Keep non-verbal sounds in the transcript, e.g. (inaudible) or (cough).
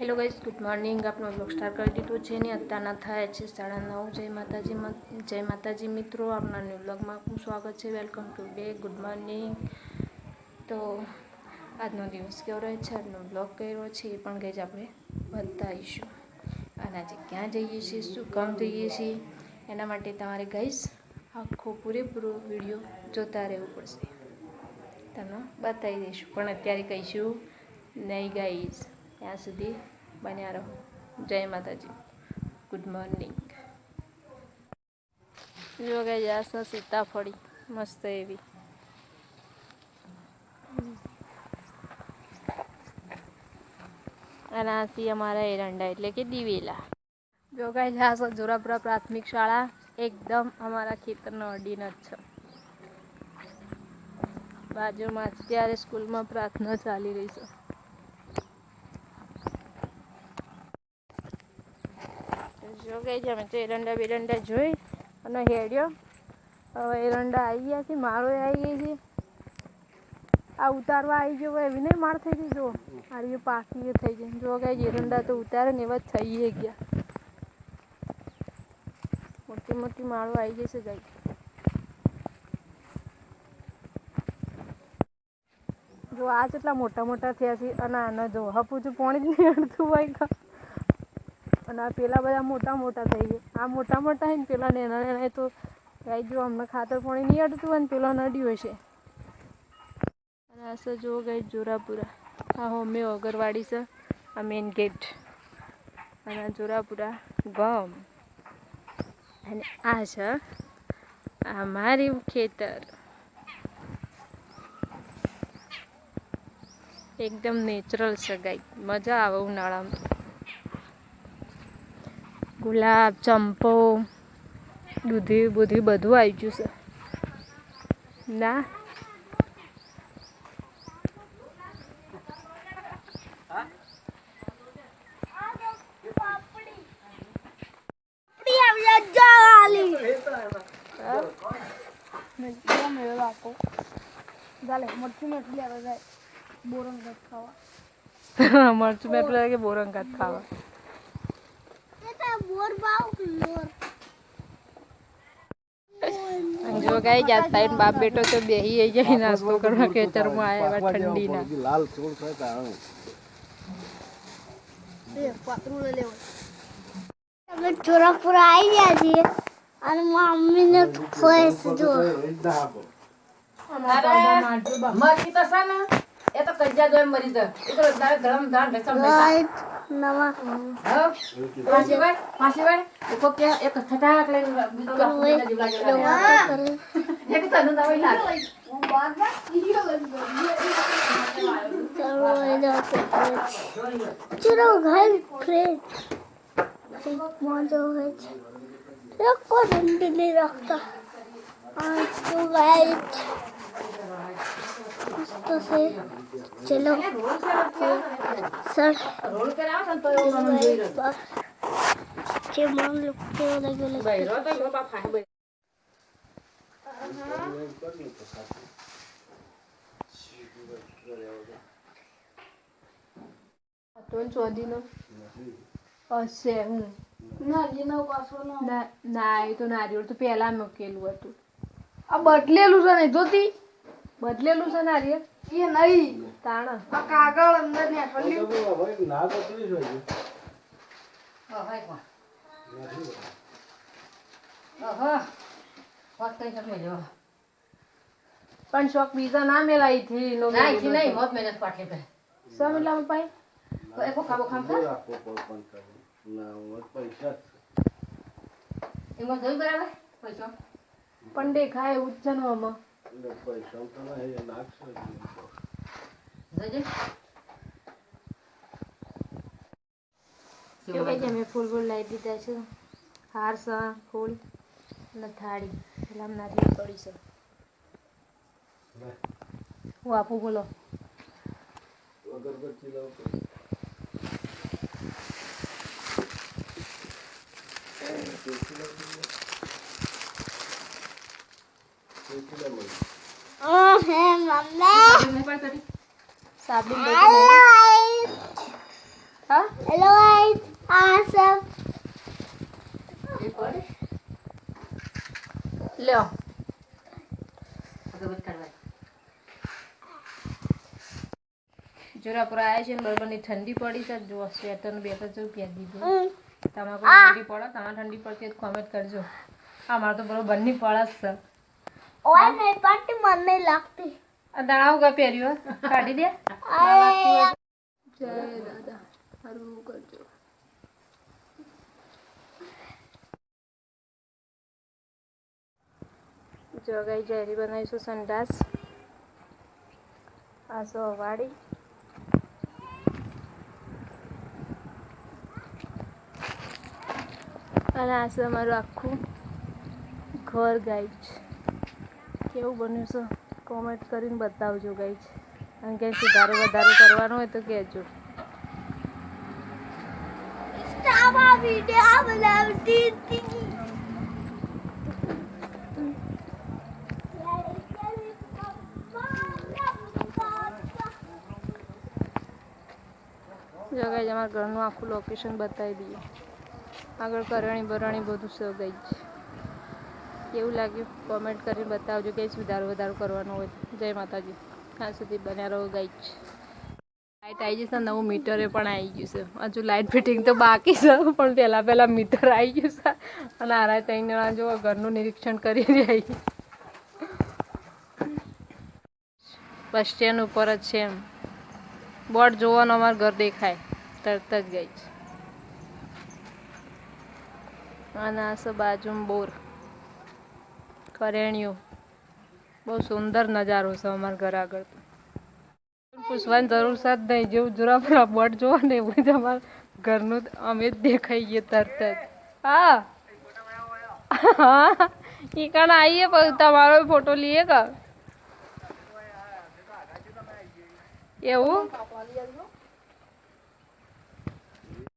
Hello guys good morning આપનો blog start કરી દીધો છે ને. અત્યારના થાય છે સાડા નવ. જય માતાજી જય માતાજી મિત્રો. આપણા ન્યૂ બ્લોગમાં આપનું સ્વાગત છે. Welcome today good morning તો આજનો દિવસ કેવો રહે છે? આજનો બ્લોગ કર્યો છે એ પણ ગઈ આપણે બતાવીશું. અને આજે ક્યાં જઈએ છીએ? શું કામ જઈએ છીએ? એના માટે તમારે ગાઈઝ આખો પૂરેપૂરો વીડિયો જોતા રહેવું પડશે. તમને બતાવી દઈશું. પણ અત્યારે કહીશું નહીં ગાઈઝ ત્યાં સુધી બન્યા રહો. જય માતાજી. ગુડ મોર્નિંગ જો કે આ સીતાફળી. મસ્ત એવી. અને આ છે અમારા એરંડા, એટલે કે દિવેલા. જો ગાઈઝ આ જોરાપુરા પ્રાથમિક શાળા. એકદમ અમારા ખેતરનો અડીન જ છે. બાજુમાં અત્યારે સ્કૂલમાં પ્રાર્થના ચાલી રહી છે જો ગઈ છે. અમે તો એરંડા બેરંડા જોઈ અને હેડ્યો. હવે એરંડા આવી ગયા છે. માળો આવી ગઈ છે. આ ઉતારવા આવી ગયો એવી નહીં માળ થઈ ગઈ? જો આ રહ્યું પાકી થઈ જાય જો કઈ એરંડા તો ઉતારે ને એવા થઈ ગયા. મોટી મોટી માળો આવી છે ગઈ જો આ કેટલા મોટા મોટા થયા છે અને આના જો હપુચું પાણી જ નહીં અડતું હોય. અને આ પેલા બધા મોટા મોટા થઈ ગયા. આ મોટા મોટા છે ને પેલા નેના નેના તો ગાઈ જો અમને ખાતર પાણી નહીં અડતું હોય ને પેલા નડ્યું હશે. અને આ સર જો ગાય જોરાપુરા. આ હોમે અગરવાડી છે, આ મેઇન ગેટ અને જોરાપુરા ગમ. અને આ છે આ મારું ખેતર. એકદમ નેચરલ છે ગાય. મજા આવે ઉનાળામાં. ગુલાબ ચંપો દૂધી બુધી બધું આવી ગયું છે. ના? (laughs) મરચું મેં પેલા કે બોરંગાત ખાવા. જો ગાય જાત થાય બાપ બેટો તો બેહી જાય નાસ્તો કરવા ખેતરમાં આવ્યા ઠંડીના. લાલ છોડ અમે ચોરાપુરા આવી ગયા છીએ અને મમ્મીને જો. મરી તો છે ને એ તો કજ્જા જોઈ મરી જાય. એ તો ગરમ ધાન રસમ લાઈટ નવા. પાછી વાર પાછી વાર એક કે એક છટાક લઈને બીજો. એક તો નંદા હોય લાગે ચલો એ જાતે ચલો ઘર ફ્રેશ. મજો હોય છે. રખો ઠંડી રાખતા. આ તો લાઈટ છે. ચલો. સર જે મન લોકો લાગ્યો લાગ્યો તો ચોધીનો હશે હું ના. ના એ તો નારિયેળ તો પહેલા મૂકેલું હતું. આ બદલેલું છે નહીં જોતી? બદલેલું છે નારિયેળ એ નહીં. તાણ. આ કાગળ અંદર ને ઠંડી ભાઈ ના તો ત્રીસ હોય હા હા ઓહો વાત કઈ શકે જો પણ શોખ બીજા ના મેલાઈ થી નો ના થી નહીં. મોત મહેનત પાટલી પે સમ લાવ પાઈ તો એકો ખાબો ખામ કરે. ના હવે પૈસા જ. એમાં જોઈ બરાબર? પૈસા? પણ દેખાય ઉચ્ચનો જ આમાં એટલે અમે ફૂલ ફૂલ લાવી દીધા છે. હાર સા ફૂલ અને થાળી. પેલા નારિયેળ પડી છે. હું આપું બોલો. અગરબત્તી લાવો તો. કેટલા મળે? ઓ હે મમ્મી સાબુ લાઈટ હા? હેલો ગાઈસ આ સબ લ્યો. જોરાપુરા આવ્યા છે ને બરોબરની ઠંડી પડી છે. જો સ્વેટર બે ત્રણ રૂપિયા દીધું. તમારે ઠંડી પડે તમારે ઠંડી પડતી કોમેન્ટ કરજો. હા મારે તો બંને પડે જ છે. ઓય નહીં પાટી મને લાગતી. દાણાઓ કા પહેર્યું? કાઢી દે. જય દાદા સારું કરજો જો ગઈ જેરી બનાવીશું સંડાસ. આસો વાડી. અને આ છે અમારું આખું ઘર ગાય છે કેવું બન્યું છે? કોમેન્ટ કરીને બતાવજો ગાઈ છે અને કંઈ સુધારો વધારો કરવાનો હોય તો કહેજો. જો ગાઈ અમારા ઘરનું આખું લોકેશન બતાવી દઈએ. આગળ કરણી બરણી બધું છે ગઈ કેવું લાગ્યું કોમેન્ટ કરીને બતાવજો કે સુધારો વધારો કરવાનો હોય. જય માતાજી. ત્યાં સુધી બન્યા રહો ગઈ લાઇટ આવી જશે, નવું મીટરે પણ આવી ગયું છે હજુ લાઇટ ફિટિંગ તો બાકી છે, પણ પહેલાં પહેલાં મીટર આવી ગયું છે અને આરા ત્રણ જણા જો ઘરનું નિરીક્ષણ કરી રહી બસ સ્ટેન્ડ ઉપર જ છે એમ. બોર્ડ જોવાનું અમારું ઘર દેખાય. તરત જ ગઈ છે અને આ બાજુમાં બોર. કરેણિયું બહુ સુંદર નજારો છે અમારા ઘર આગળ પૂછવાની જરૂર છે જ નહીં જેવું જોરા બોટ જોવો ને એવું જ અમારા ઘરનું અમે જ દેખાઈ ગઈએ તરત જ. હા. હા. એ કાન આવીએ પછી તમારો ફોટો લઈએ કા? એવું?